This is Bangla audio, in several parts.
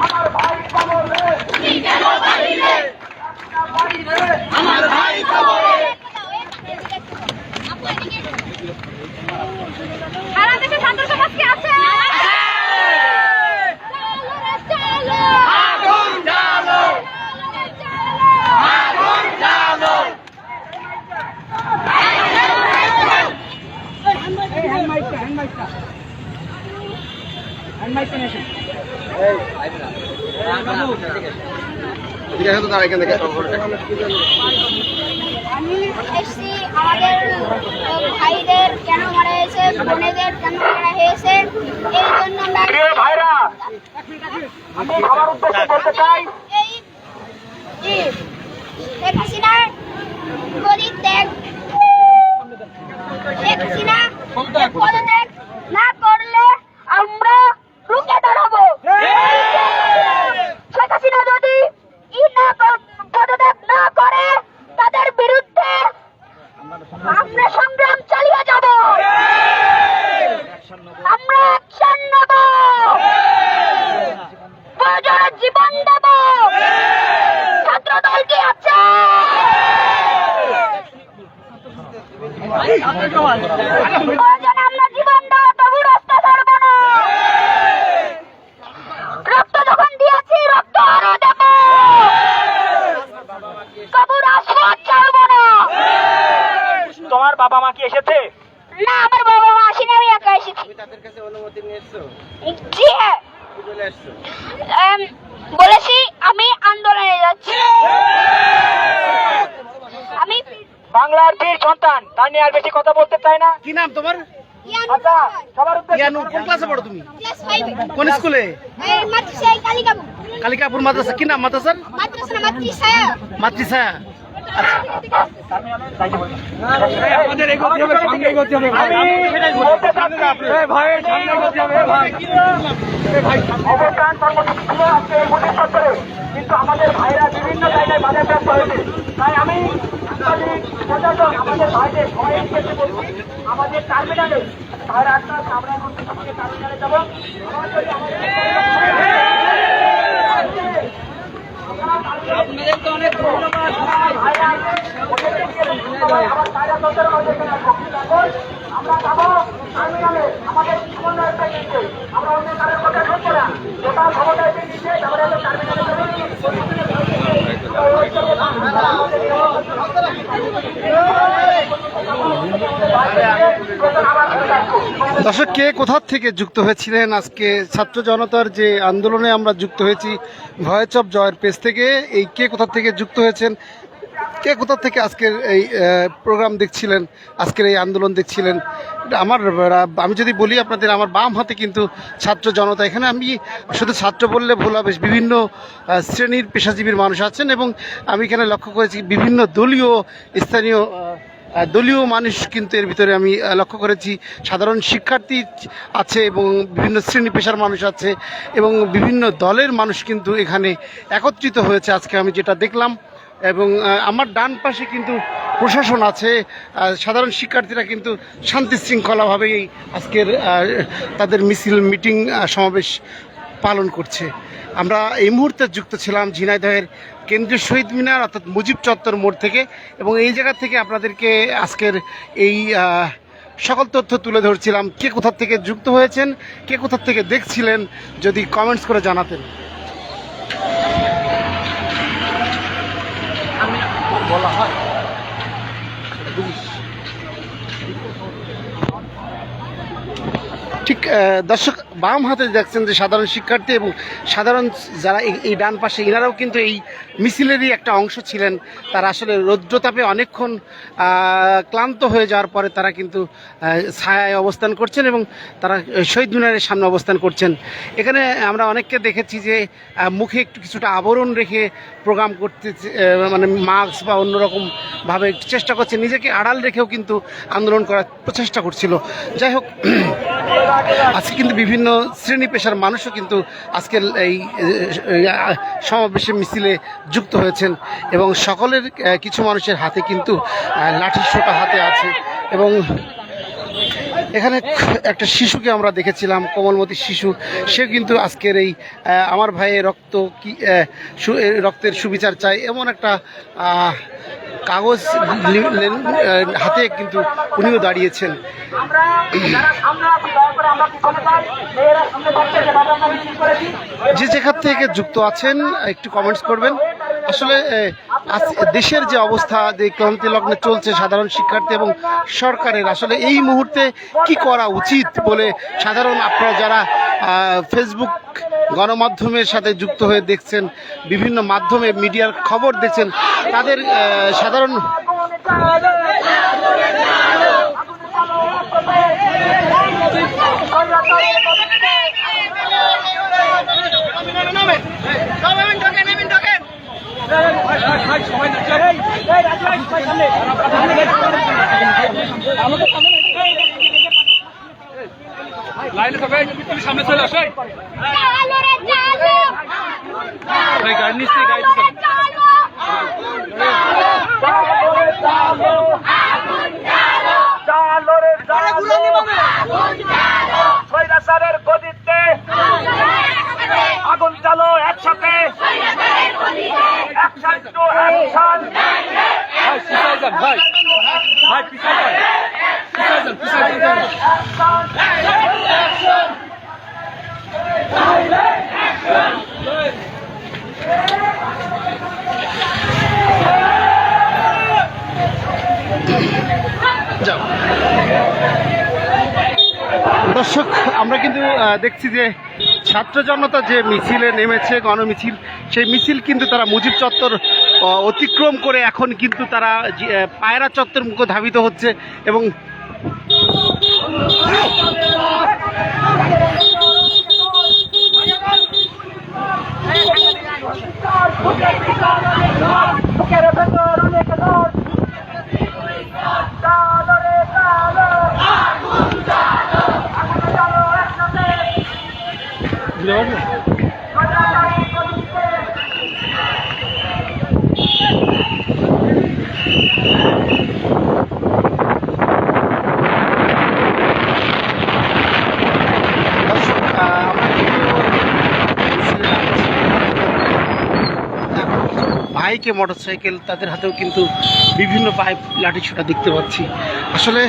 আমার ভাই কবরে আমার ভাই কবরে সারা দেশে ছাত্র সমাজ কি আছে চলো আগুন জ্বালো আগুন জ্বালো আমি এসছি আমাদের ভাইদের কেন মারা হয়েছে বোনেদের কেন মারা হয়েছে এই জন্য আমরা প্রিয় ভাইরা আমি আমার উদ্দেশ্যে বলতে চাই এই জি, শেখ হাসিনা পদত্যাগ শেখ হাসিনা পদত্যাগ না করলে আমরা রুখে দাঁড়াবো শেখ হাসিনা যদি ই না কর- পদত্যাগ না করে তাদের বিরুদ্ধে আমরা সংগ্রাম চালিয়ে যাব আমরা অ্যাকশন নেব প্রয়োজনে জীবন দেব। ছাত্র দল কি আছে? আমরা জীবন দেব তবু রাস্তা ছাড়বো না। রক্ত যখন দিয়েছি রক্ত আরও দেব। তবু রাজপথ ছাড়বো না। তোমার বাবা মা কি এসেছে? না আমার বাবা মা আসেনি আমি একা এসেছি। তাদের কাছে অনুমতি নিয়ে এসছো জি হ্যাঁ। বলেছি আমি আন্দোলনে যাচ্ছি। আমি বাংলার বীর সন্তান তা নিয়ে আর বেশি কথা বলতে চাই না। কি নাম তোমার? আচ্ছা সবার উদ্দেশ্যে কোন ক্লাসে পড়ো তুমি? কোন স্কুলে? কালিকাপুর। মাদ্রাসা। কি নাম মাদ্রাসার? মাতৃছায়া অবস্থান কর্মসূচি কিন্তু আমাদের ভাইরা বিভিন্ন জায়গায় বাধাপ্রাপ্ত হয়েছে তাই আমি প্রশাসন আমাদের ভাইদের সবাই বলছি আমাদের টার্মিনালে ভাইরা হবে, আমরা এখন থেকে টার্মিনালে যাব। আমার আমাদের আপনাদের তো অনেক ধন্যবাদ। আমার ভাইরা তোদের মধ্যে এখানে আছে। এখন আমরা যাব টার্মিনালে আমাদের সমন্বয় একটা নিচ্ছে আমরা অন্য কারোর কথা শুনব না টোটাল ক্ষমতা এসে নিচ্ছে তারপরে আমরা টার্মিনালে যাব দর্শক, কে কোথা থেকে যুক্ত হয়েছিলেন? আজকে ছাত্র জনতার যে আন্দোলনে আমরা যুক্ত হয়েছি ভয়েস অফ জয়ের পেজ থেকে, এই কে কোথা থেকে যুক্ত হয়েছেন? কে কোথা থেকে আজকের এই প্রোগ্রাম দেখছিলেন, আজকের এই আন্দোলন দেখছিলেন? আমার, আমি যদি বলি আপনাদের, আমার বাম হাতে কিন্তু ছাত্র জনতা। এখানে আমি শুধু ছাত্র বললে ভুল হবে, বিভিন্ন শ্রেণির পেশাজীবীর মানুষ আছেন এবং আমি এখানে লক্ষ্য করেছি বিভিন্ন দলীয়, স্থানীয় দলীয় মানুষ কিন্তু এর ভিতরে আমি লক্ষ্য করেছি, সাধারণ শিক্ষার্থী আছে এবং বিভিন্ন শ্রেণি পেশার মানুষ আছে এবং বিভিন্ন দলের মানুষ কিন্তু এখানে একত্রিত হয়েছে আজকে আমি যেটা দেখলাম। এবং আমার ডান পাশে কিন্তু প্রশাসন আছে সাধারণ শিক্ষার্থীরা কিন্তু শান্তি শৃঙ্খলাভাবে এই আজকের তাদের মিছিল, মিটিং সমাবেশ পালন করছে। আমরা এই মুহূর্তে যুক্ত ছিলাম ঝিনাইদহের কেন্দ্রীয় শহীদ মিনার, অর্থাৎ মুজিব চত্বর মোড় থেকে। এবং এই জায়গা থেকে আপনাদেরকে আজকের এই সকল তথ্য তুলে ধরছিলাম। কে কোথার থেকে যুক্ত হয়েছেন, কে কোথার থেকে দেখছিলেন, যদি কমেন্টস করে জানাতেন। ঠিক দর্শক বাম হাতে দেখছেন যে সাধারণ শিক্ষার্থী এবং সাধারণ যারা এই- ডান পাশে, ইনারাও কিন্তু এই মিছিলেরই একটা অংশ ছিলেন। তারা আসলে রৌদ্রতাপে অনেকক্ষণ ক্লান্ত হয়ে যাওয়ার পরে তারা কিন্তু ছায়ায় অবস্থান করছেন এবং তারা শহীদ মিনারের সামনে অবস্থান করছেন। এখানে আমরা অনেককে দেখেছি যে মুখে একটু কিছুটা আবরণ রেখে প্রোগ্রাম করতে মানে মাস্ক বা অন্যরকম ভাবে চেষ্টা করছে। নিজেকে আড়াল রেখেও কিন্তু আন্দোলন করার প্রচেষ্টা করছিল। যাই হোক, আজকে কিন্তু বিভিন্ন শ্রেণি পেশার মানুষও কিন্তু আজকের এই সমাবেশে মিছিলে যুক্ত হয়েছেন এবং সকলের কিছু মানুষের হাতে কিন্তু লাঠি সোটা হাতে আছে এবং এখানে একটা শিশুকে আমরা দেখেছিলাম, কোমলমতি শিশু। সে কিন্তু আজকের এই আমার ভাইয়ের রক্ত কি রক্তের সুবিচার চায়। এমন একটা কাগজ হাতে কিন্তু উনিও দাঁড়িয়েছেন। যে যেখান থেকে যুক্ত আছেন একটু কমেন্টস করবেন। আসলে দেশের যে অবস্থা যে ক্রান্তি লগ্নে চলছে সাধারণ শিক্ষার্থী এবং সরকারের আসলে এই মুহূর্তে কি করা উচিত বলে সাধারণ আপনারা যারা ফেসবুক গণমাধ্যমের সাথে যুক্ত হয়ে দেখছেন বিভিন্ন মাধ্যমে মিডিয়ার খবর দেখছেন তাদের সাধারণ লাইনে সবাই তুমি সামনে চলে আসো গাড়ি নিচ্ছি গাড়ি আমরা কিন্তু দেখছি যে ছাত্র জনতা যে মিছিলে নেমেছে, গণমিছিল, সেই মিছিল কিন্তু তারা মুজিব চত্বর অতিক্রম করে এখন কিন্তু তারা পায়রা চত্বর মুখ ধাবিত হচ্ছে এবং বুকের ভেতর অনেক দর চালো রে চালো আগুন চালো একসাথে স্বৈরাচারের গদিতে দর্শক আহ, আমরা কিন্তু মিছিলে নামছি। এখন কিছু বাইকে মোটরসাইকেল তাদের হাতেও কিন্তু বিভিন্ন পাইপ লাঠি ছোটা দেখতে পাচ্ছি। আসলে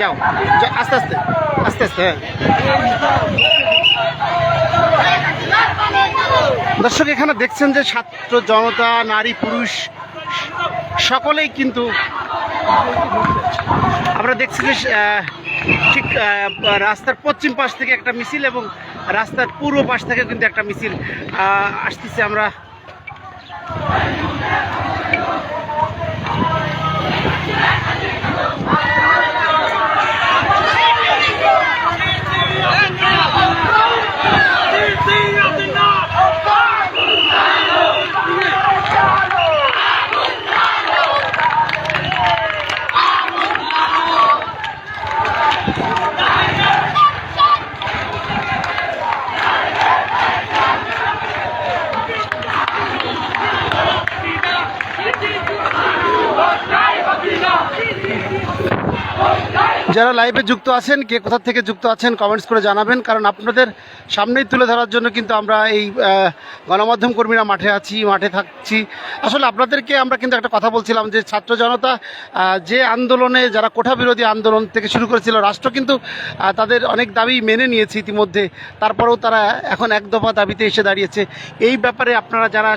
যাও যাও, আস্তে আস্তে আস্তে আস্তে হ্যাঁ। দর্শক এখানে দেখছেন যে ছাত্র জনতা নারী পুরুষ সকলেই কিন্তু আমরা দেখছি যে ঠিক রাস্তার পশ্চিম পাশ থেকে একটা মিছিল এবং রাস্তার পূর্ব পাশ থেকে কিন্তু একটা মিছিল আসতেছি আমরা যারা লাইভে যুক্ত আছেন, কে কোথা থেকে যুক্ত আছেন কমেন্টস করে জানাবেন। কারণ আপনাদের সামনেই তুলে ধরার জন্য কিন্তু আমরা এই গণমাধ্যম কর্মীরা মাঠে আছি, মাঠে থাকছি। আসলে আপনাদেরকে আমরা কিন্তু একটা কথা বলছিলাম যে ছাত্র জনতা যে আন্দোলনে যারা কোঠা বিরোধী আন্দোলন থেকে শুরু করেছিল, রাষ্ট্র কিন্তু তাদের অনেক দাবি মেনে নিয়েছে ইতিমধ্যে। তারপরেও তারা এখন এক দফা দাবিতে এসে দাঁড়িয়েছে। এই ব্যাপারে আপনারা যারা